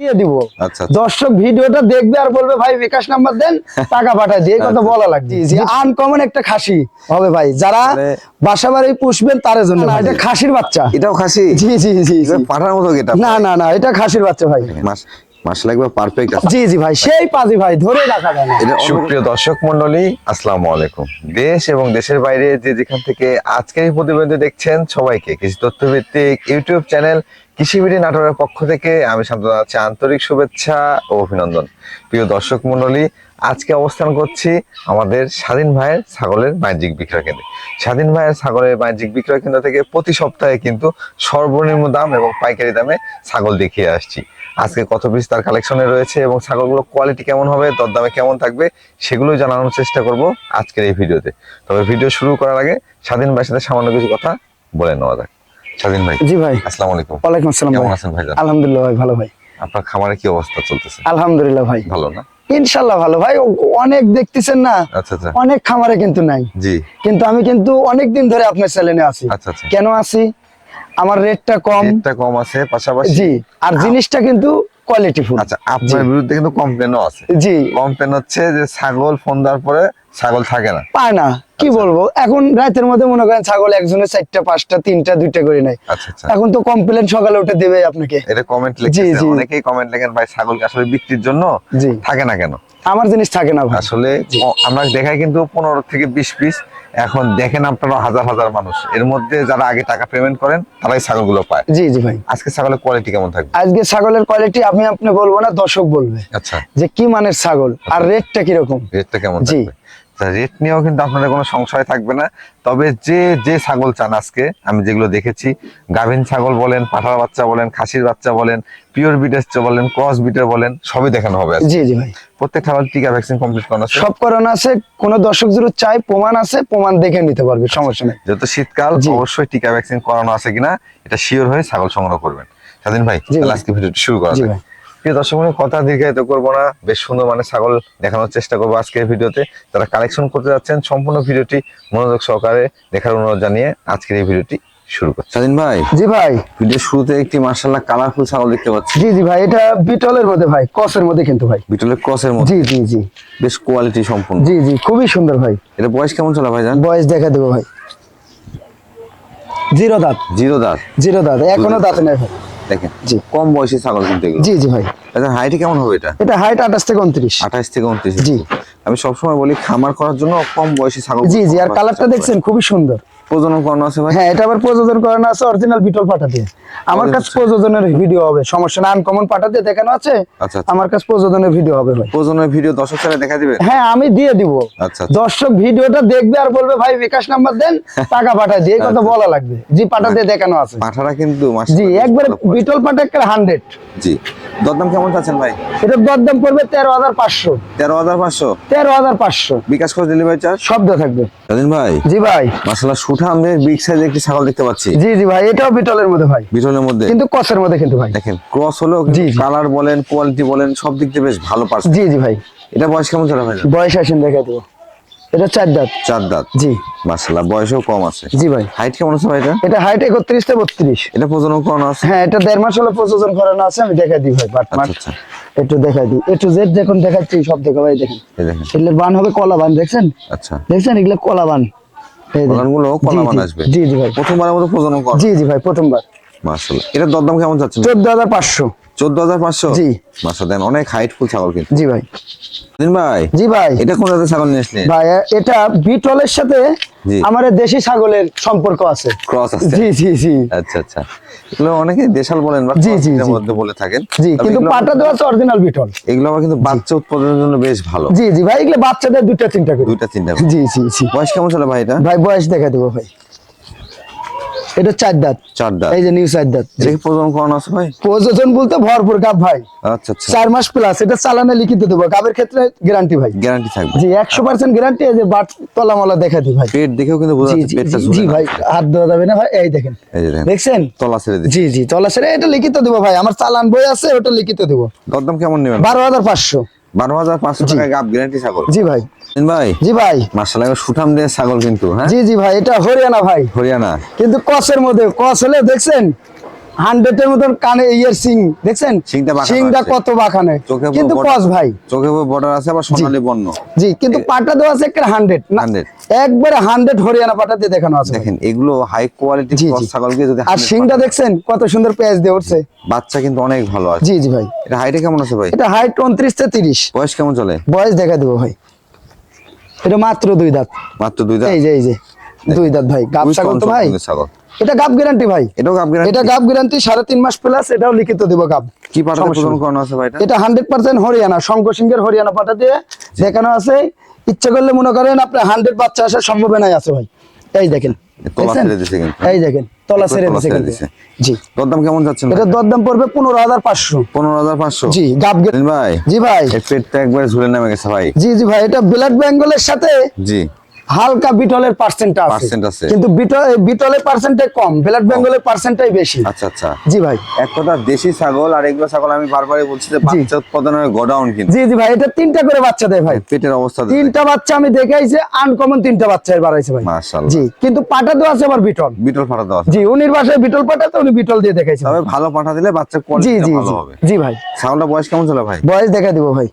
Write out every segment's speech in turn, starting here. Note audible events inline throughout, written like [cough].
দিয়ে দিব। আচ্ছা দর্শক ভিডিওটা দেখবে আর বলবে ভাই বিকাশ নাম্বার দেন টাকা পাঠায় দিয়ে। কথা বলা লাগবে। জি আনকমন একটা খাসি হবে ভাই। যারা মানে- বাসা বাড়ি পুষবেন তার জন্য এটা খাসির বাচ্চা। এটাও খাসি? জি জি জি। পাঠার মতো না না না এটা খাসির বাচ্চা ভাই। মাস মাস লাগবে পারফেক্ট জি জি ভাই সেই পাজি ভাই ধরে রাখা যায় সুপ্রিয় দর্শক মন্ডলী আসসালামু আলাইকুম। দেশ এবং দেশের বাইরে যে যেখান থেকে আজকের এই প্রতিবেদন দেখছেন সবাইকে কৃষি তথ্য ভিত্তিক ইউটিউব চ্যানেল কৃষিবিড়ি নাটোরের পক্ষ থেকে আমি শান্ত আন্তরিক শুভেচ্ছা ও অভিনন্দন। প্রিয় দর্শক মন্ডলী আজকে অবস্থান করছি আমাদের স্বাধীন ভাইয়ের ছাগলের বাণিজ্যিক বিক্রয় কেন্দ্রে। স্বাধীন ভাইয়ের ছাগলের বাণিজ্যিক বিক্রয় কেন্দ্র থেকে প্রতি সপ্তাহে কিন্তু সর্বনিম্ন দাম এবং পাইকারি দামে ছাগল দেখিয়ে আসছি। আজকে কত পিস তার কালেকশনে রয়েছে এবং ছাগলগুলো কোয়ালিটি কেমন হবে, দরদামে কেমন থাকবে, সেগুলোই জানানোর চেষ্টা করব আজকের এই ভিডিওতে। তবে ভিডিও শুরু করার আগে স্বাধীন ভাইয়ের সাথে সামান্য কিছু কথা বলে নেওয়া যাক। স্বাধীন ভাই জি ভাই। আসসালামু আলাইকুম। ওয়ালাইকুম আসসালাম কেমন আছেন ভাই আলহামদুলিল্লাহ ভাই ভালো ভাই। আপনার খামারে কি অবস্থা চলতেছে? আলহামদুলিল্লাহ ভাই। ভালো না? ইনশাল্লাহ ভালো ভাই। অনেক দেখতেছেন না? আচ্ছা আচ্ছা। অনেক খামারে কিন্তু নাই। জি। কিন্তু আমি কিন্তু অনেক দিন ধরে আপনার চ্যানেলে আছি। আচ্ছা আচ্ছা। কেন আছি? আমার রেটটা কম। রেটটা কম আছে পাশাপাশি জি। আর জিনিসটা কিন্তু কোয়ালিটি ফুল আচ্ছা আপনার বিরুদ্ধে কিন্তু কমপ্লেনও আছে। জি। কমপ্লেন হচ্ছে যে ছাগল ফোন দেওয়ার পরে ছাগল থাকে না। পায় না। কি আচ্ছা। বলব? এখন রাতের মধ্যে মনে করেন ছাগল একজনের চারটা পাঁচটা তিনটা দুইটা করে নেয়। আচ্ছা আচ্ছা। এখন তো কমপ্লেন সকালে উঠে দেবে আপনাকে। এটা কমেন্ট লিখেছে। অনেকেই কমেন্ট লেখেন ভাই ছাগলকে আসলে বিক্রির জন্য থাকে না কেন? আমার জিনিস থাকে না আসলে আমরা দেখাই কিন্তু পনেরো থেকে বিশ পিস এখন দেখেন আপনারা হাজার হাজার মানুষ। এর মধ্যে যারা আগে টাকা পেমেন্ট করেন তারাই ছাগলগুলো পায়। জি জি ভাই। আজকে ছাগলের কোয়ালিটি কেমন থাকবে? আজকে ছাগলের কোয়ালিটি আমি আপনি বলব না দর্শক বলবে আচ্ছা। যে কি মানের ছাগল আর রেটটা কীরকম? রেটটা কেমন জি। রেট নিয়েও কিন্তু আপনাদের কোনো সংশয় থাকবে না। তবে যে যে ছাগল চান আজকে আমি যেগুলো দেখেছি গাভিন ছাগল বলেন পাঠার বাচ্চা বলেন খাসির বাচ্চা বলেন পিওর বিটের বলেন ক্রস বিটের বলেন সবই দেখানো হবে জি জি ভাই। প্রত্যেক ছাগল টিকা ভ্যাকসিন কমপ্লিট করানো আছে। সব করানো আছে কোন দর্শক যদি চাই প্রমাণ আছে প্রমাণ দেখে নিতে পারবে সমস্যা নেই। যেহেতু শীতকাল। অবশ্যই টিকা ভ্যাকসিন করানো আছে কিনা এটা শিওর হয়ে ছাগল সংগ্রহ করবেন। স্বাধীন ভাই আজকে ভিডিওটি শুরু করা। ভাই। প্রিয় দর্শক বন্ধু, কথা দীর্ঘায়িত করব না। বেশ সুন্দর মানে ছাগল দেখানোর চেষ্টা করব আজকের ভিডিওতে। তারা কালেকশন করতে যাচ্ছেন সম্পূর্ণ ভিডিওটি মনোযোগ সহকারে দেখার অনুরোধ জানিয়ে আজকের এই ভিডিওটি শুরু করছি। স্বাধীন ভাই জি ভাই। ভিডিও শুরুতে একটি মার্শাল্লাহ কালারফুল ছাগল দেখতে পাচ্ছি। জি জি ভাই এটা বিটলের মধ্যে ভাই কসের মধ্যে কিন্তু ভাই। বিটলের মধ্যে? জি জি জি। বেশ কোয়ালিটি সম্পূর্ণ। জি জি খুবই সুন্দর ভাই। এটা বয়স কেমন চলে ভাই জান বয়স দেখা দেবো ভাই। জিরো দাঁত। জিরো দাঁত। জিরো দাঁত এখনও দাঁতে নেই ভাই। দেখেন। জি। কম বয়সী ছাগল কিন্তু এগুলো। জি জি ভাই। আচ্ছা হাইটে কেমন হবে এটা? এটা হাইট আঠাশ থেকে উনত্রিশ। আঠাশ থেকে উনত্রিশ। জি। আমি সবসময় বলি খামার করার জন্য কম বয়সী ছাগল জি জি। আর কালারটা দেখছেন খুবই সুন্দর। প্রজনন করানো আছে ভাই? হ্যাঁ এটা আবার প্রজনন করানো আছে অরিজিনাল বিটল পাটা দিয়ে। আমার কাছে প্রযোজনের ভিডিও হবে। সমস্যা না আনকমন পাঠা দিয়ে দেখানো আছে? আচ্ছা, আচ্ছা। আমার কাছে প্রযোজনের ভিডিও হবে ভাই। প্রজনের ভিডিও দর্শক চ্যানেলে দেখা দিবে হ্যাঁ আমি দিয়ে দিব। আচ্ছা, আচ্ছা। দর্শক ভিডিওটা দেখবে আর বলবে ভাই বিকাশ নাম্বার দেন টাকা পাঠায় দিয়ে। কথা বলা লাগবে। জি পাঠা দিয়ে দেখানো আছে। পাঠাটা কিন্তু জি একবার বিটল পাঠা একটা হান্ড্রেড জি। দরদাম কেমন চাচ্ছেন ভাই? এটার দরদাম পড়বে তেরো হাজার পাঁচশো। তেরো হাজার পাঁচশো? তেরো হাজার পাঁচশো। বিকাশ করে ডেলিভারি চার্জ শব্দ থাকবে। স্বাধীন ভাই। জি ভাই। মাসাল্লাহ সুঠা আমাদের বিগ সাইজের একটি ছাগল দেখতে পাচ্ছি। জি জি ভাই এটাও বিটলের মধ্যে ভাই। মধ্যে কিন্তু মধ্যে কিন্তু ভাই। দেখেন ক্রস জি। কালার বলেন কোয়ালিটি বলেন সব দিক দিয়ে বেশ ভালো পারছে জি জি ভাই। এটা বয়স কেমন চলে ভাই বয়স আসেন দেখা দেবো। এটা চার দাঁত। চার দাঁত। জি। বয়সও কম আছে। জি ভাই। হাইট কেমন আছে ভাই এটা এটা হাইট এটা প্রজনন করানো আছে? হ্যাঁ এটা দেড় মাস হলো করানো আছে আমি দিই ভাই বাট আচ্ছা আচ্ছা। একটু দেখাই দিই। একটু জেড যখন দেখাচ্ছি সব দেখা ভাই দেখেন। বান হবে কলা বান দেখছেন? আচ্ছা। দেখছেন? এগুলো কলা বান। দেখেন। কলা জি, আসবে। জি জি ভাই। প্রথমবারের মতো প্রজনন করা। জি জি ভাই প্রথমবার। মাসাল্লাহ এটা দরদাম কেমন যাচ্ছে চোদ্দ হাজার পাঁচশো। চোদ্দ হাজার পাঁচশো? জি। মাসা দেন অনেক হাইট ফুল ছাগল কিন্তু। জি ভাই। দিন ভাই জি ভাই। এটা কোন জাতের ছাগল নিয়ে আসলেন? ভাই এটা বিটলের সাথে জি। আমার দেশি ছাগলের সম্পর্ক আছে। ক্রস আছে? জি জি জি। আচ্ছা আচ্ছা। এগুলো অনেকে দেশাল বলেন বা জি, জি, মধ্যে বলে থাকেন। জি কিন্তু পাটা দেওয়া আছে অরিজিনাল বিটল। এগুলো আবার কিন্তু বাচ্চা উৎপাদনের জন্য বেশ ভালো। জি জি। ভাই এগুলো বাচ্চাদের দুইটা চিন্তা করি। দুইটা তিনটা জি জি জি। বয়স কেমন চলে ভাই এটা? ভাই বয়স দেখা দেবো ভাই। এটা চার দাঁত। চার দাঁত। এই যে নিউ চার দাঁত। এটা কি প্রজনন করানো আছে ভাই? প্রযোজন বলতে ভরপুর গাব ভাই। আচ্ছা আচ্ছা। চার মাস প্লাস এটা চালানে লিখিত দেবো। গাবের ক্ষেত্রে গ্যারান্টি ভাই। গ্যারান্টি থাকবে। জি একশো পার্সেন্ট গ্যারান্টি এই যে বাট তলা মলা দেখা দি ভাই। পেট দেখেও কিন্তু বোঝা যাচ্ছে পেটটা জি, ঝুলে জি ভাই হাত দেওয়া যাবে না ভাই। এই দেখেন। এই দেখেন। দেখছেন? তলা ছেড়ে জি জি তলা সেরে এটা লিখিত দেবো ভাই। আমার চালান বই আছে ওটা লিখিত দেবো। দরদাম কেমন নেবেন? বারো হাজার পাঁচশো। বারো হাজার পাঁচশো টাকা গাব গ্যারান্টি ছাগল। জি ভাই। ভাই? জি ভাই। মার্শাল সুঠাম দিয়ে ছাগল কিন্তু হ্যাঁ? জি জি ভাই এটা হরিয়ানা ভাই। হরিয়ানা। কিন্তু কসের মধ্যে কস হলে দেখছেন? হান্ড্রেড এর মতন কানে ইয়ার সিং দেখছেন? সিংটা কত বাখানে কিন্তু কস ভাই। চোখে বর্ডার আছে আবার সোনালী বর্ণ। জি কিন্তু পাটা দেওয়া আছে একটা হান্ড্রেড না 100 একবারে হান্ড্রেড হরিয়ানা পাটা দিয়ে দেখানো আছে দেখেন এগুলো হাই কোয়ালিটি ক্রস। ছাগলকে যদি আর 100 সিংটা দেখছেন কত সুন্দর পেঁয়াজ দিয়ে উঠছে। বাচ্চা কিন্তু অনেক ভালো আছে। জি জি ভাই। এটা হাইটে কেমন আছে ভাই? এটা হাইট উনত্রিশ থেকে তিরিশ। বয়স কেমন চলে? বয়স দেখা দেবো ভাই। এটা মাত্র দুই দাঁত। মাত্র দুই দাঁত? এই যে এই যে। দুই দাঁত ভাই। গাব ছাগল তো ভাই। ছাগল। এটা গাব গ্যারান্টি ভাই। এটাও গাব গ্যারান্টি এটা গাব গ্যারান্টি সাড়ে তিন মাস প্লাস এটাও লিখিত দিব গাব কি প্রদান করানো আছে ভাই এটা? হান্ড্রেড পার্সেন্ট হরিয়ানা শঙ্কর সিংহের হরিয়ানা পাটা দিয়ে দেখানো আছে। ইচ্ছা করলে মনে করেন আপনার হান্ড্রেড বাচ্চা আসার সম্ভাবনাই আছে ভাই। এই দেখেন। এই দেখেন তলা ছেড়ে দিছে। জি। দরদাম কেমন যাচ্ছে এটা দরদাম পড়বে পনেরো হাজার পাঁচশো। পনেরো হাজার পাঁচশো? জি গাব ভাই জি ভাই। এই পেটটা একবারে ঝুলে নেমে গেছে ভাই। জি জি ভাই এটা ব্লাড সাথে জি। হালকা বিটলের পার্সেন্ট আছে। কিন্তু বিটল বিটলের পার্সেন্টটাই কম ব্লাড বেঙ্গলের পার্সেন্টটাই বেশি। আচ্ছা আচ্ছা। জি ভাই। এক কথা দেশি ছাগল আর এগুলো ছাগল আমি বারবারই বলছি যে বাচ্চা উৎপাদনের গোডাউন কিন্তু। জি জি ভাই এটা তিনটা করে বাচ্চা দেয় ভাই। পেটের অবস্থা তিনটা বাচ্চা আমি দেখাইছি আনকমন তিনটা বাচ্চা এর বাড়াইছে ভাই। মাশাআল্লাহ। জি কিন্তু পাটা তো আছে আবার বিটল। বিটল ফাটা দেওয়া আছে। জি উনির বাসায় বিটল পাঠাতে উনি বিটল দিয়ে দেখাইছে। তবে ভালো পাঠা দিলে বাচ্চা জি কোয়ালিটি ভালো হবে। জি ভাই। ছাগলটা বয়স কেমন চলে ভাই? বয়স দেখা দিব ভাই।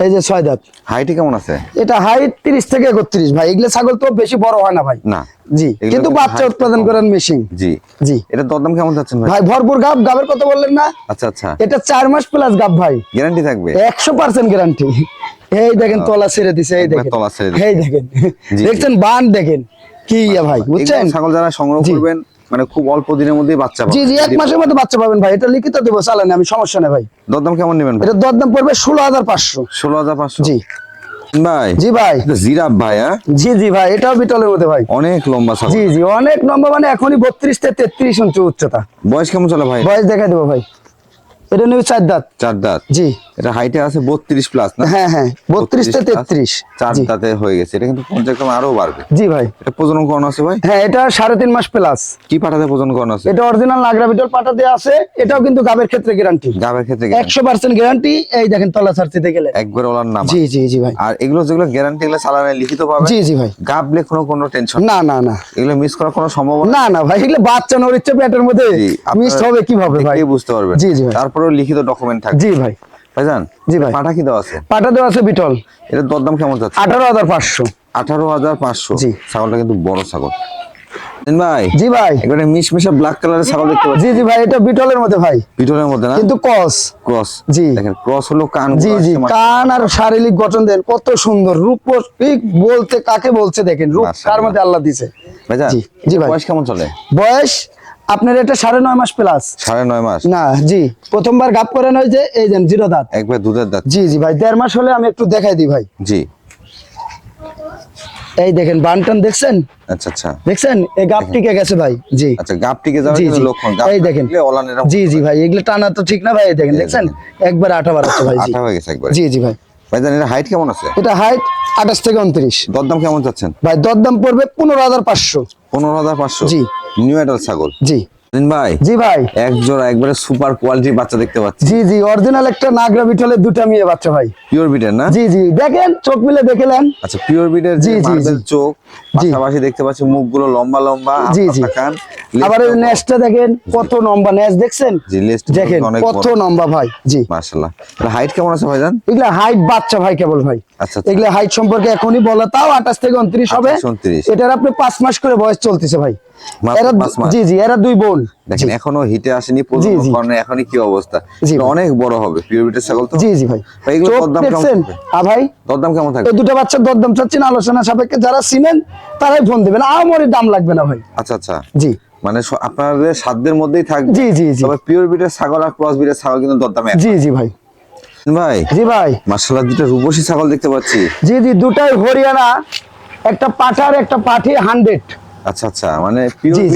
এই যে ছয় দাঁত। হাইটে কেমন আছে? এটা হাইট তিরিশ থেকে একত্রিশ ভাই। এগুলো ছাগল তো বেশি বড় হয় না ভাই। না। জি। কিন্তু বাচ্চা উৎপাদন করেন মেশিন জি। জি। এটা দরদাম কেমন যাচ্ছেন ভাই? ভাই ভরপুর গাব। গাবের কথা বললেন না? আচ্ছা আচ্ছা। এটা চার মাস প্লাস গাব ভাই। গ্যারান্টি থাকবে? একশো পার্সেন্ট গ্যারান্টি এই দেখেন তলা ছেড়ে দিছে এই দেখেন। তলা ছেড়ে। এই দেখেন। দেখছেন বান দেখেন। কি ভাই বুঝছেন? ছাগল যারা সংগ্রহ করবেন মানে খুব অল্প দিনের মধ্যেই বাচ্চা জি জি এক মাসের মধ্যে বাচ্চা পাবেন ভাই। এটা লিখিত দেবো চালানে আমি সমস্যা নেই ভাই। দরদাম কেমন নেবেন ভাই? এটা দরদাম পড়বে ষোলো হাজার পাঁচশো। ষোলো হাজার পাঁচশো? জি। ভাই জি ভাই। জিরাফ ভাই হ্যাঁ? জি জি ভাই এটাও বিটলের মধ্যে ভাই। অনেক লম্বা জি জি অনেক নম্বর মানে এখনই বত্রিশ থেকে তেত্রিশ ইঞ্চি উচ্চতা। বয়স কেমন চলে ভাই? বয়স দেখা দেবো ভাই। এটা নিউ চার দাঁত। চার দাঁত। জি। এটা হাইটে আছে বত্রিশ প্লাস না? হ্যাঁ হ্যাঁ 32 plus, তেত্রিশ। চার জি। দাঁতে হয়ে গেছে। এটা কিন্তু পর্যায়ক্রমে আরও বাড়বে। জি ভাই। এটা প্রজনন আছে ভাই? হ্যাঁ এটা সাড়ে তিন মাস প্লাস কি পাঠাতে প্রজনন আছে? এটা অরিজিনাল নাগরা বিটল পাটা দেওয়া আছে। এটাও কিন্তু গাবের ক্ষেত্রে গ্যারান্টি গাবের ক্ষেত্রে একশো পার্সেন্ট গ্যারান্টি এই দেখেন তলা ছাড়তে গেলে। একবার ওলার নাম। জি জি জি ভাই। আর এগুলো যেগুলো গ্যারান্টি এগুলো চালানে লিখিত পাবে? জি জি ভাই। গাবলে কোনো কোনো টেনশন না না না। এগুলো মিস করার কোনো সম্ভাবনা না না ভাই এগুলো বাচ্চা নড় পেটের মধ্যে। মিস হবে কীভাবে ভাই? বুঝতে পারবেন। জি, জি ভাই। তারপরেও লিখিত ডকুমেন্ট থাকবে। জি ভাই। ভাইজান জি ভাই। পাঠা কি দেওয়া আছে? পাটা দেওয়া আছে বিটল। এটা দরদাম কেমন যাচ্ছে? আঠারো হাজার পাঁচশো। আঠারো হাজার পাঁচশো। জি। ছাগলটা কিন্তু বড় ছাগল। ভাই জি ভাই। এখানে মিশমিশা ব্ল্যাক কালারের ছাগল দেখতে পাচ্ছি জি জি ভাই এটা বিটলের মধ্যে ভাই। পিঠনের মধ্যে না? কিন্তু কস ক্রস। জি। দেখেন ক্রস হলো কান জি জি কান আর শারীরিক গঠন দেন কত সুন্দর। রূপক বলতে কাকে বলছে দেখেন রূপ। কার মধ্যে আল্লাহ দিছে। ভাইজান জি, জি ভাই। বয়স কেমন চলে? বয়স আপনার এটা সাড়ে নয় মাস প্লাস সাড়ে নয় মাস? না জি। প্রথমবার গাপ করে নয় যে এই যেন জিরো দাঁত। একবার দুধের দাঁত। জি জি ভাই দেড় মাস হলে আমি একটু দেখাই দিই ভাই। জি। এই দেখেন বানটান দেখছেন? আচ্ছা আচ্ছা। দেখছেন? এই গাপ টিকে গেছে ভাই জি। আচ্ছা গাপ টিকে যাওয়ার লক্ষণ। এই দেখেন। জি জি ভাই এগুলো টানা তো ঠিক না ভাই দেখেন দেখছেন। একবার আটা বাড়াচ্ছে ভাই জি। আঠা হয়ে গেছে একবার। জি জি ভাই। ভাইজান এটা হাইট কেমন আছে? এটা হাইট আঠাশ থেকে উনত্রিশ। দরদাম কেমন চাচ্ছেন? ভাই দরদাম পড়বে পনেরো হাজার পাঁচশো। পনেরো হাজার পাঁচশো? জি। নিউ এডাল ছাগল? জি। ভাই? জি ভাই। এক জোড়া একবারে সুপার কোয়ালিটির বাচ্চা দেখতে পাচ্ছি। জি জি অরিজিনাল একটা নাগরা বিটলের দুটা মেয়ে বাচ্চা ভাই। পিওর বিটের না? জি জি দেখেন চোখ মিলে দেখলেন আচ্ছা পিওর বিটের জি, জি, চোখ পাশাপাশি দেখতে পাচ্ছি মুখগুলো লম্বা লম্বা জি, জি। কান আবার নেসটা দেখেন কত লম্বা নেস দেখছেন? জি, লেজটা দেখেন কত লম্বা ভাই জি। মাশাআল্লাহ। হাইট কেমন আছে ভাইজান? এগুলা হাইট বাচ্চা ভাই কেবল ভাই। আচ্ছা, আচ্ছা। এগুলা হাইট সম্পর্কে এখনই বলা তাও আঠাশ থেকে উনত্রিশ হবে। 28, 29 এটার আপনি পাঁচ মাস করে বয়স চলতেছে ভাই। জি জি এরা দুই বোন। দেখেন এখনও হিটে আসেনি। এখনই কি অবস্থা। অনেক বড় হবে পিওর বিটের ছাগল তো। জি জি ভাই। দেখছেন? আ ভাই। দরদাম কেমন থাকবে? এই দুটো বাচ্চার দরদাম চাচ্ছেন আলোচনা সাপেক্ষে যারা চিনেন তারাই ফোন দেবেন। আমারই দাম লাগবে না ভাই। আচ্ছা আচ্ছা। জি। মানে আপনাদের সাধ্যের মধ্যেই থাকবে। জি, জি, জি। তবে পিওর বিটের ছাগল আর ক্রস বিটের ছাগল কিন্তু দরদাম জি জি ভাই। ভাই জি ভাই। মার্শাল্লাহ দুটো রূপসী ছাগল দেখতে পাচ্ছি। জি জি দুটাই হরিয়ানা একটা পাঠার একটা পাঠি হান্ড্রেড আচ্ছা আচ্ছা মানে পিওর জি,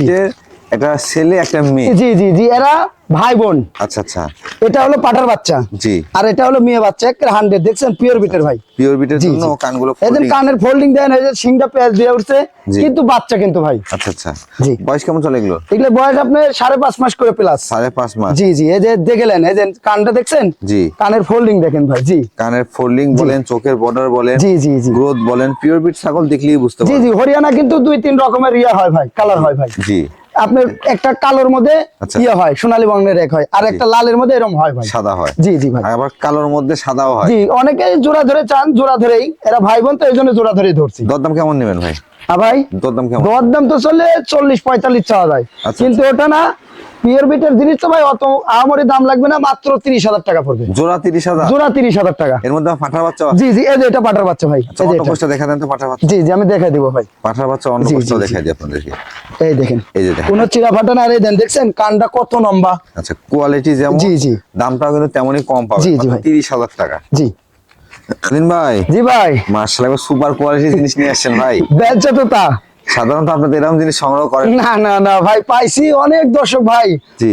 জি। একটা ছেলে একটা মেয়ে। জি জি জি এরা ভাই বোন। আচ্ছা আচ্ছা। এটা হলো পাঠার বাচ্চা। জি। আর এটা হলো মেয়ে বাচ্চা হান্ড্রেড দেখছেন পিওর বিটের ভাই। পিওর বিটের জন্য কানগুলো এদের কানের ফোল্ডিং দেন এই যে সিংটা পেঁয়াজ দিয়ে উঠছে কিন্তু বাচ্চা কিন্তু ভাই। আচ্ছা আচ্ছা। জি। বয়স কেমন চলে এগুলো? এগুলো বয়স সাড়ে পাঁচ মাস করে প্লাস সাড়ে পাঁচ মাস। জি জি এই যে দেখলেন এই যে কানটা দেখছেন? জি। কানের ফোল্ডিং দেখেন ভাই জি। কানের ফোল্ডিং বলেন চোখের বর্ডার বলেন জি জি জি। গ্রোথ বলেন পিওর বিট ছাগল দেখলেই বুঝতে জি পারবেন। জি হরিয়ানা কিন্তু দুই তিন রকমের ইয়া হয় ভাই কালার হয় ভাই। জি। আপনার একটা কালোর মধ্যে আচ্ছা। ইয়ে হয় সোনালী বর্ণের এক হয় আর একটা লালের মধ্যে এরকম হয় ভাই। সাদা হয়। জি জি ভাই। আবার কালোর মধ্যে সাদাও হয়। জি অনেকে জোড়া ধরে চান জোড়া ধরেই। এরা ভাই বোন তো এই জন্য জোড়া ধরেই ধরছি। দরদাম কেমন নেবেন ভাই? আর ভাই দরদাম কেমন? দরদাম তো চলে চল্লিশ পঁয়তাল্লিশ চাওয়া যায়। আচ্ছা, কিন্তু ওটা না পিওর বিটের জিনিস তো ভাই অত দাম লাগবে না মাত্র তিরিশ হাজার টাকা পড়বে। জোড়া তিরিশ হাজার? জোড়া তিরিশ হাজার টাকা। এর মধ্যে পাঠার বাচ্চা জি জি এই যে এটা পাটার বাচ্চা ভাই আচ্ছা, এই যে এটা। দেখা দেন তো পাঠার বাচ্চা। জি জি আমি দেখাই দিব ভাই। পাঠার বাচ্চা অন্য দেখাই দিই আপনাদেরকে। এই দেখেন। এই যে দেখেন। কোন চিরা ফাটা না এই দেন দেখছেন? কানটা কত লম্বা। আচ্ছা কোয়ালিটি যেমন জি, জি। দামটাও কিন্তু তেমনই কম পাবে জি, জি, ভাই। তিরিশ হাজার টাকা। জি। ভাই জি ভাই। মার্শাল সুপার কোয়ালিটি জিনিস নিয়ে আসছেন ভাই। বেলচা তো তা। সাধারণত আপনাদের এরকম জিনিস সংগ্রহ করেন না। না না ভাই পাইছি। অনেক দর্শক ভাই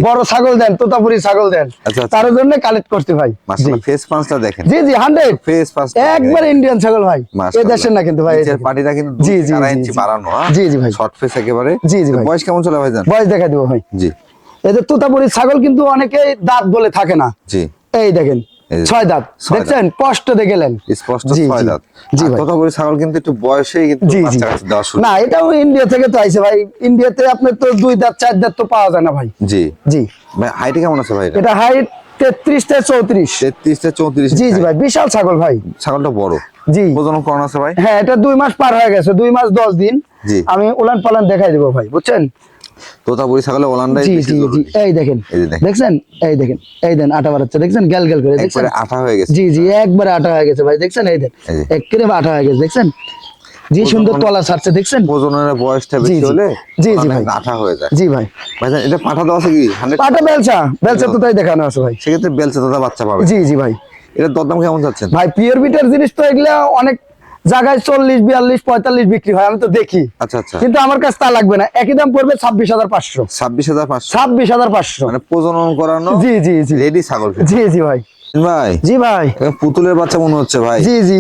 বড় ছাগল দেন তোতাপুরি ছাগল দেন। আচ্ছা, আচ্ছা। তার জন্য কালেক্ট করতে ভাই। মার্শাল ফেস পাঁচটা দেখেন। জি জি হান্ড্রেড ফেস পাঁচটা একবার ইন্ডিয়ান ছাগল ভাই। এ মাশাআল্লাহ। দেশের না কিন্তু ভাই এই দেখেন। পাটিটা কিন্তু জি, জি ইঞ্চি বাড়ানো হ্যাঁ? জি, জি ভাই। শর্ট ফেস একেবারে। জি, জি ভাই। বয়স কেমন চলে ভাই জান বয়স দেখা দিব ভাই। জি। এই যে তোতাপুরি ছাগল কিন্তু অনেকে দাঁত বলে থাকে না। জি। এই দেখেন এই ছয় দাঁত। দেখছেন? স্পষ্ট স্পষ্ট ছয় দাঁত। জি ছাগল কিন্তু একটু কিন্তু শুরু না এটাও ইন্ডিয়া থেকে তো আইছে ভাই। ইন্ডিয়াতে আপনার তো দুই দাঁত চার দাঁত তো পাওয়া যায় না ভাই। জি। জি। ভাই হাইটে কেমন আছে ভাই এটা? হাইট তেত্রিশ থেকে চৌত্রিশ। তেত্রিশ থেকে চৌত্রিশ জি জি ভাই বিশাল ছাগল ভাই। ছাগলটা বড়। জি। প্রজনন করানো আছে ভাই? হ্যাঁ এটা দুই মাস পার হয়ে গেছে। দুই মাস দশ দিন। আমি উলান পালান দেখাই দিব ভাই বুঝছেন? তোতাপুরি ছাগলে এই দেখেন। দেখছেন? এই দেখেন এই দেন আটা বাড়াচ্ছে। দেখছেন? গ্যাল গ্যাল করে দেখছেন? আঠা হয়ে গেছে। জি জি একবারে আটা হয়ে গেছে ভাই দেখছেন? এই দেন। একেবারে আটা হয়ে গেছে দেখছেন? জি সুন্দর তলা ছাড়ছে দেখছেন? প্রজননের বয়সটা বেশি হলে জি, জি, ভাই। আঠা হয়ে যায়। জি ভাই। ভাইজান এটা পাঠা দেওয়া আছে কি? পাটা বেলচা বেলচা তো তাই দেখানো আছে ভাই। সেক্ষেত্রে বেলচে দাদা বাচ্চা পাবে। জি জি ভাই। এটা দরদাম কেমন যাচ্ছেন ভাই পিওর বিটের জিনিস তো এগুলা অনেক জায়গায় চল্লিশ বিয়াল্লিশ পঁয়তাল্লিশ বিক্রি হয় আমি তো দেখি। আচ্ছা আচ্ছা। কিন্তু আমার কাছে তা লাগবে না। একই দাম পড়বে ছাব্বিশ হাজার পাঁচশো। ছাব্বিশ হাজার পাঁচশো। ছাব্বিশ হাজার পাঁচশো। মানে প্রজনন করানো জি জি জি। রেডি ছাগল জি জি ভাই। ভাই? জি ভাই। পুতুলের বাচ্চা মনে হচ্ছে ভাই। জি জি।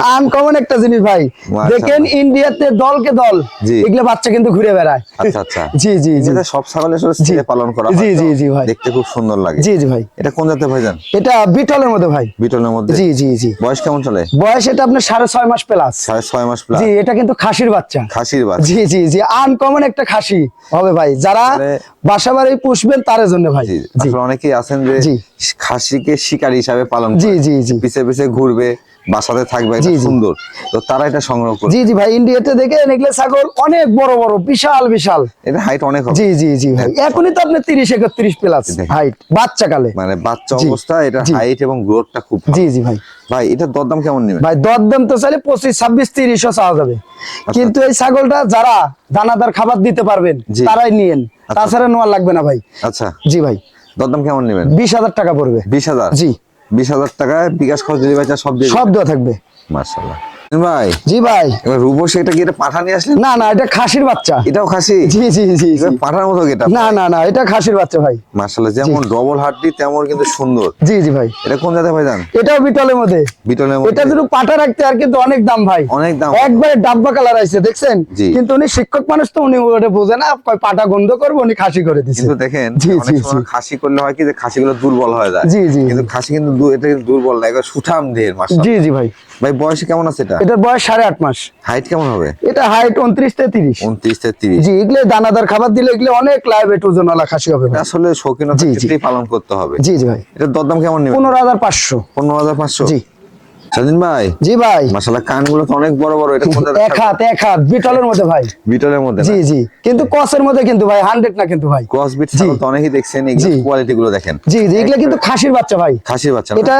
আনকমন একটা জিনিস ভাই। দেখেন ইন্ডিয়াতে দলকে দল এগুলো বাচ্চা কিন্তু ঘুরে বেড়ায়। আচ্ছা আচ্ছা। [laughs] জি জি জি। সব ছাগল আসলে পালন করা জি, জি, জি, ভাই। দেখতে খুব সুন্দর লাগে। জি জি ভাই। এটা কোন জাতের ভাইজান? এটা বিটলের মধ্যে ভাই। বিটলের মধ্যে? জি জি জি। বয়স কেমন চলে? বয়স এটা আপনার সাড়ে ছয় মাস প্লাস সাড়ে ছয় মাস প্লাস জি এটা কিন্তু খাসির বাচ্চা। খাসির বাচ্চা। জি জি জি। আনকমন একটা খাসি হবে ভাই। যারা মানে- বাসা বাড়ি পুষবেন তার জন্য ভাই। অনেকেই আছেন যে। খাসিকে শিকার হিসাবে পালন জি জি জি। পিছে পিছে ঘুরবে বাসাতে থাকবে। সুন্দর। তো তারা এটা সংগ্রহ করবে জি জি ভাই ইন্ডিয়াতে দেখে এগুলো ছাগল অনেক বড় বড় বিশাল বিশাল। এটা হাইট অনেক হবে। জি জি জি ভাই। এখনই তো আপনি তিরিশ একত্রিশ প্লাস দেখেন। হাইট বাচ্চা কালে মানে বাচ্চা অবস্থা এটা হাইট এবং গ্রোথটা খুব জি জি ভাই। ভাই এটা দরদাম কেমন নেবেন? ভাই দরদাম তো চাইলে পঁচিশ ছাব্বিশ তিরিশও চাওয়া যাবে। আচ্ছা। কিন্তু এই ছাগলটা যারা দানাদার খাবার দিতে পারবেন তারাই নিয়েন। তাছাড়া নেওয়া লাগবে না ভাই। আচ্ছা। জি ভাই। দরদাম কেমন নেবেন? বিশ হাজার টাকা পড়বে। বিশ হাজার? জি। বিশ হাজার টাকায় বিকাশ খরচ ডেলিভারি সব সব দেওয়া থাকবে। মার্শাল্লাহ ভাই? জি ভাই। এবার রূপসী এটা কি এটা পাঠা নিয়ে আসলেন? না না এটা খাসির বাচ্চা। এটাও খাসি? জি জি জি। এটা পাঠার মতো এটা? না না না এটা খাসির বাচ্চা ভাই। মার্শাল্লাহ যেমন ডবল হাড্ডি তেমন কিন্তু সুন্দর। জি জি ভাই। এটা কোন জায়গায় ভাই জান এটাও বিটলের মধ্যে। বিটলের এটা মধ্যে যদি পাটা রাখতে আর কিন্তু অনেক দাম ভাই। অনেক দাম। একবারে ডাব্বা কালার আইছে দেখছেন? জি। কিন্তু উনি শিক্ষক মানুষ তো উনি ওটা বোঝে না কয় পাটা গন্ধ করব উনি খাসি করে দিছে। কিন্তু দেখেন জি, অনেক সময়। খাসি করলে হয় কি যে খাসিগুলো দুর্বল হয়ে যায়। জি, জি, কিন্তু খাসি কিন্তু এটা দুর্বল না এবার সুঠাম দেহের মাসা জি জি ভাই। ভাই বয়সে কেমন আছে এটা? এটার বয়স সাড়ে আট মাস। হাইট কেমন হবে? এটা হাইট উনত্রিশ থেকে তিরিশ উনত্রিশ থেকে তিরিশ জি এগুলো দানাদার খাবার দিলে এগুলো অনেক লাইভ এট ওজনওয়ালা খাসি হবে আসলে শৌখিনতা। পালন করতে হবে। জি জি ভাই। এটার দরদাম কেমন নেবেন? পনেরো হাজার পাঁচশো। পনেরো হাজার পাঁচশো? জি। স্বাধীন ভাই? জি ভাই। কানগুলো তো অনেক বড় বড় এটা এক হাত এক হাত বিটলের মধ্যে ভাই। বিটলের মধ্যে জি জি। কিন্তু কসের মধ্যে কিন্তু ভাই হান্ড্রেড না কিন্তু ভাই। ক্রস বিট। তো অনেকেই দেখছেন এই। কোয়ালিটি গুলো দেখেন। জি জি। এগুলো কিন্তু খাসির বাচ্চা ভাই। খাসির বাচ্চা এটা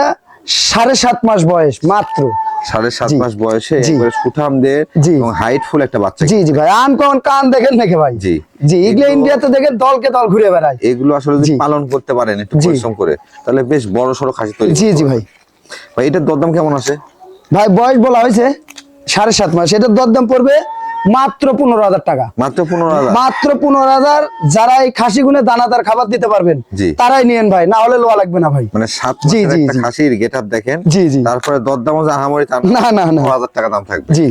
সাড়ে সাত মাস বয়স মাত্র। সাড়ে সাত মাস বয়সে সুঠাম দের এবং হাইট ফুল একটা বাচ্চা জি জি ভাই। আম কোন কান দেখেন নাকি ভাই? জি। জি এগুলো ইন্ডিয়াতে দেখেন দলকে দল ঘুরে বেড়ায়। এগুলো আসলে যদি পালন করতে পারেন একটু পরিশ্রম করে তাহলে বেশ বড় সড়ো খাসি তৈরি জি জি ভাই। ভাই এটার দরদাম কেমন আছে? ভাই বয়স বলা হয়েছে সাড়ে সাত মাস। এটার দরদাম পড়বে মাত্র পনেরো হাজার টাকা মাত্র পনেরো হাজার মাত্র পনেরো হাজার যারা এই খাসি গুনে দানাদার খাবার দিতে পারবেন। তারাই নিয়েন ভাই না হলে লোয়া লাগবে না ভাই মানে সাত জি, জি, খাসির গেট দেখেন জি, জি। তারপরে দরদাম আহামরি না, না, না। হাজার টাকা দাম থাকবে জি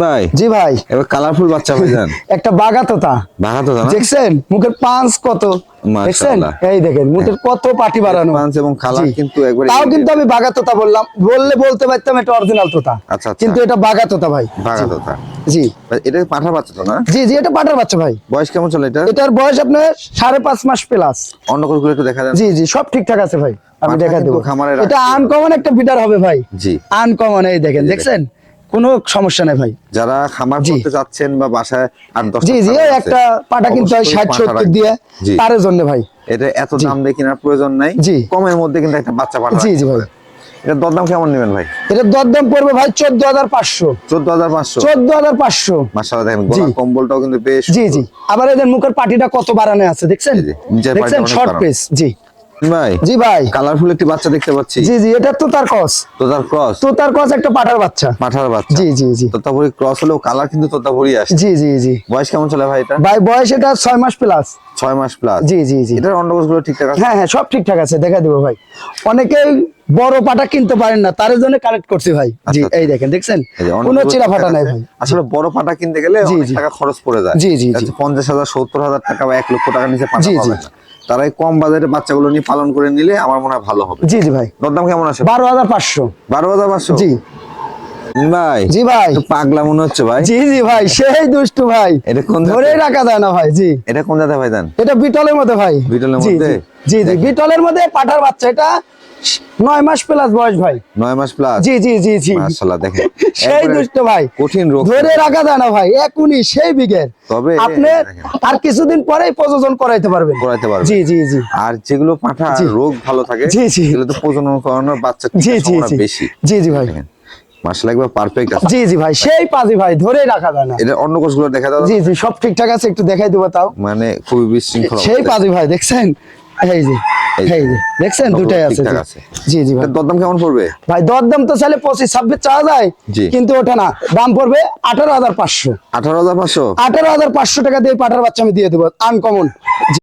ভাই জি ভাই। এবার কালারফুল বাচ্চা ভাই [laughs] একটা বাঘা তোতা ভাঙা তো দেখছেন? মুখের পাঁচ কত? দেখছেন? এই দেখেন মুখের কত পাটি বাড়ানো। পাঞ্চ এবং কালার কিন্তু একবারে তাও কিন্তু আমি বাঘা তোতা বললাম। বললে বলতে পারতাম এটা অরিজিনাল তোতা। আচ্ছা, আচ্ছা। কিন্তু এটা বাঘা তোতা ভাই তো জি। এটা পাঠার বাচ্চা তো না? জি জি এটা পাটার বাচ্চা ভাই। বয়স কেমন চলে এটা এটার বয়স আপনার সাড়ে পাঁচ মাস প্লাস অন্য করে একটু দেখা জি জি সব ঠিকঠাক আছে ভাই। আমি দেখা দেবো। এটা। আনকমন একটা বিটার হবে ভাই। জি। আনকমন এই দেখেন। দেখছেন? কোনো সমস্যা নেই ভাই। যারা খামার করতে চাচ্ছেন বা বাসায় জি জি একটা পাটা কিনতে হয় ষাট সত্তর দিয়ে তার জন্য ভাই। এটা এত দাম দিয়ে কেনার প্রয়োজন নাই। জি। কমের মধ্যে কিন্তু একটা বাচ্চা পাঠা জি জি ভাই। এটা দরদাম কেমন নেবেন ভাই? এটা দরদাম পড়বে ভাই চোদ্দ হাজার পাঁচশো। চোদ্দ হাজার পাঁচশো? চোদ্দ হাজার পাঁচশো। মাসালা দেখেন। গলা কম্বলটাও কিন্তু বেশ জি জি। আবার এদের মুখের পাটিটা কত বাড়ানো আছে দেখছেন? দেখছেন? শর্ট। পেস জি। ভাই জি ভাই। কালারফুল একটি বাচ্চা দেখতে পাচ্ছি। জি জি এটা তো তার তো তার ক্রস? তো তার একটা পাঠার বাচ্চা। পাঠার বাচ্চা। জি জি জি। তোতাপুরি ক্রস হলেও কালার কিন্তু তোতাপুরি আসে। জি জি জি। বয়স কেমন চলে ভাই এটা? ভাই বয়স এটা ছয় মাস প্লাস ছয় মাস প্লাস জি জি জি। এটারগুলো ঠিকঠাক আছে? হ্যাঁ হ্যাঁ সব ঠিকঠাক আছে দেখা দিব ভাই। অনেকেই বড় পাটা কিনতে পারেন না তার জন্য কালেক্ট করছি ভাই। জি আচ্ছা, এই দেখেন দেখছেন? কোনো চিরা ফাটা নাই ভাই। আসলে বড় পাটা কিনতে গেলে অনেক টাকা খরচ পড়ে যায়। জি, জি, জি। পঞ্চাশ হাজার সত্তর হাজার টাকা বা এক লক্ষ টাকা নিচে পাটা জি, জি। না। তারা এই কম বাজারে বাচ্চাগুলো নিয়ে পালন করে নিলে আমার মনে হয় ভালো হবে। জি জি ভাই। দরদাম কেমন আছে? বারো হাজার পাঁচশো। বারো হাজার পাঁচশো? জি। ভাই। জি ভাই। পাগলা মনে হচ্ছে ভাই। জি জি ভাই সেই দুষ্টু ভাই। এটা কোন? ধরেই রাখা যায় না ভাই জি। এটা কোন জায়গায় ভাই দেন? এটা বিটলের মধ্যে ভাই। বিটলের জি, মধ্যে? জি, জি জি বিটলের মধ্যে পাঠার বাচ্চা এটা নয় মাস প্লাস বয়স ভাই। নয় মাস প্লাস জি জি জি জি। মাশাআল্লাহ দেখেন। [laughs] সেই দুষ্ট ভাই। কঠিন রোগ। ধরে রাখা যায় না ভাই একুনি সেই বিঘের তবে আপনি আর কিছুদিন পরেই প্রযোজন করাইতে পারবেন। করাইতে পারবেন। জি জি জি। আর যেগুলো পাঠা রোগ ভালো থাকে জি, জি। সেগুলো তো প্রজনন করানোর বাচ্চা জি জি জি। বেশি। জি জি ভাই। মাসালা একবার পারফেক্ট আছে। জি জি ভাই সেই পাজি ভাই ধরে রাখা যায় না। এটা অন্য কোষগুলো দেখা দাও। জি জি সব ঠিকঠাক আছে একটু দেখাই দেবো তাও। মানে খুবই বিশৃঙ্খলা সেই পাজি ভাই দেখছেন? এই যে। এই যে। দেখছেন? দুটাই আছে জি। জি ভাই। দরদাম কেমন পড়বে? ভাই দরদাম তো চাইলে পঁচিশ ছাব্বিশ চাওয়া যায় জি। কিন্তু ওটা না। দাম পড়বে আঠারো হাজার পাঁচশো। আঠারো হাজার পাঁচশো? আঠারো হাজার পাঁচশো টাকা দিয়ে পাঠার বাচ্চা আমি দিয়ে দেবো আনকমন